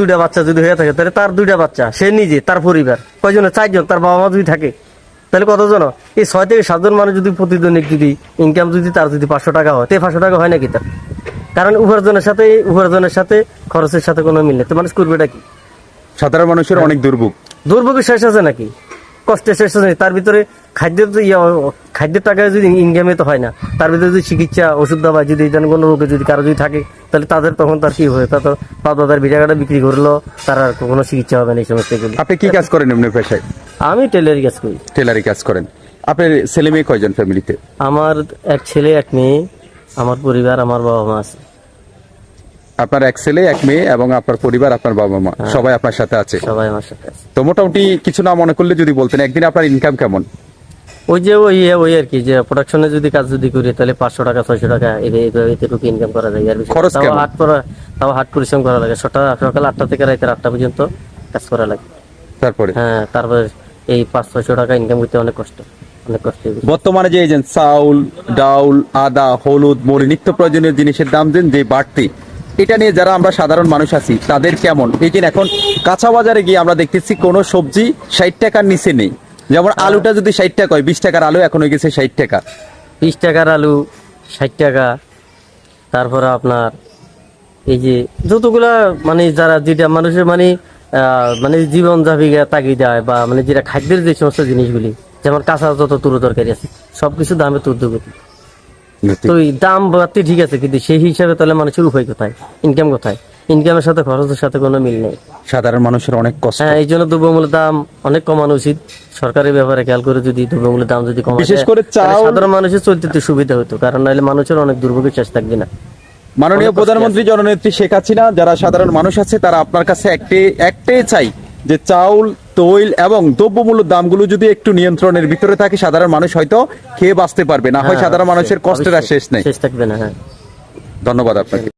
দুইটা বাচ্চা যদি হয়ে থাকে তাহলে তার দুইটা বাচ্চা সে নিজে তার পরিবার। কয়জন? চারজন তার বাবা মা যদি থাকে তাহলে কতজন? এই ছয় থেকে সাতজন মানুষ যদি প্রতিদিনিক যদি ইনকাম যদি তার যদি পাঁচশো টাকা হয় তো পাঁচশো টাকা হয় নাকি তার? কারণ উপার্জনের সাথে উপার্জনের সাথে খরচের সাথে কোনো মিল নেই। তো মানুষ করবেটা কি? সাধারণ মানুষের অনেক দুর্ভোগ। দুর্ভোগের শেষ আছে নাকি? কষ্টের শেষ আছে তার ভিতরে খাদ্যের তো ইয়া খাদ্যের টাকায় যদি ইনকামে তো হয় না তার ভিতরে যদি চিকিৎসা ওষুধ দাবা যদি যেন কোনো রোগে যদি কারও যদি থাকে তাহলে তাদের তখন তার কি হবে তা তো পাঁচ হাজার বিশ টাকাটা বিক্রি করল তার আর কোনো চিকিৎসা হবে না এই সমস্ত আপনি কি কাজ করেন এমনি পেশায়? আমি টেলারি কাজ করি। টেলারি কাজ করেন। আপনার ছেলে মেয়ে কয়জন ফ্যামিলিতে আমার এক ছেলে এক মেয়ে আমার পরিবার আমার বাবা মা আছে। আপনার এক ছেলে এক মেয়ে এবং আপনার পরিবার আপনার বাবা মা। সবাই আপনার সাথে আছে। সবাই আমার সাথে আছে। তো মোটামুটি কিছু না মনে করলে যদি বলতেন একদিন আপনার ইনকাম কেমন? ওই যে ওই ওই আর কি যে প্রোডাকশনে যদি কাজ যদি করি তাহলে পাঁচশো টাকা ছয়শো টাকা এইভাবে এতটুকু ইনকাম করা যায়। আর খরচ তাও হাট করা তাও হাট পরিশ্রম করা লাগে। সকাল সকাল আটটা থেকে রাতের আটটা পর্যন্ত কাজ করা লাগে। তারপরে? হ্যাঁ তারপরে এই পাঁচ ছয়শো টাকা ইনকাম করতে অনেক কষ্ট বর্তমানে যে এই যে চাউল ডাউল আদা হলুদ মরি নিত্য প্রয়োজনীয় জিনিসের দাম দেন যে বাড়তি এটা নিয়ে যারা আমরা সাধারণ মানুষ আছি, তাদের কেমন? এই যে এখন কাঁচা বাজারে গিয়ে আমরা দেখতেছি কোনো সবজি ষাট টাকার নিচে নেই। যেমন আলুটা যদি ষাট টাকা হয়, বিশ টাকার আলু এখন হয়ে গেছে ষাট টাকা। বিশ টাকার আলু, ষাট টাকা। তারপরে আপনার এই যে যতগুলা মানে যারা যেটা মানুষের মানে মানে জীবন যাবিকা তাগিদা বা মানে যেটা খাদ্যের যে সমস্ত জিনিসগুলি, যেমন কাঁচা যত তুরো তরকারি আছে, সবকিছু দামে তুর্ধগতি তো এই দাম বাড়তে ঠিক আছে কিন্তু সেই হিসাবে তাহলে মানুষের উপায় কোথায়? ইনকাম কোথায়? ইনকামের সাথে খরচের সাথে কোনো মিল নেই। সাধারণ মানুষের অনেক কষ্ট। হ্যাঁ এই জন্য দ্রব্যমূল্যের দাম অনেক কমানো উচিত। সরকারের ব্যাপারে খেয়াল করে যদি দ্রব্যমূল্যের দাম যদি কমানো বিশেষ করে সাধারণ মানুষের চলতে একটু সুবিধা হতো কারণ নাহলে মানুষের অনেক দুর্ভোগের চেষ্টা থাকবে না। মাননীয় প্রধানমন্ত্রী জননেত্রী শেখ হাসিনা যারা সাধারণ মানুষ আছে তারা আপনার কাছে একটি একটাই চাই যে চাউল তৈল এবং দ্রব্যমূল্য দামগুলো যদি একটু নিয়ন্ত্রণের ভিতরে থাকে সাধারণ মানুষ হয়তো খেয়ে বাঁচতে পারবে না। হয় হ্যাঁ, সাধারণ মানুষের কষ্টের আর শেষ নেই। শেষ থাকবে না হ্যাঁ। ধন্যবাদ আপনাকে।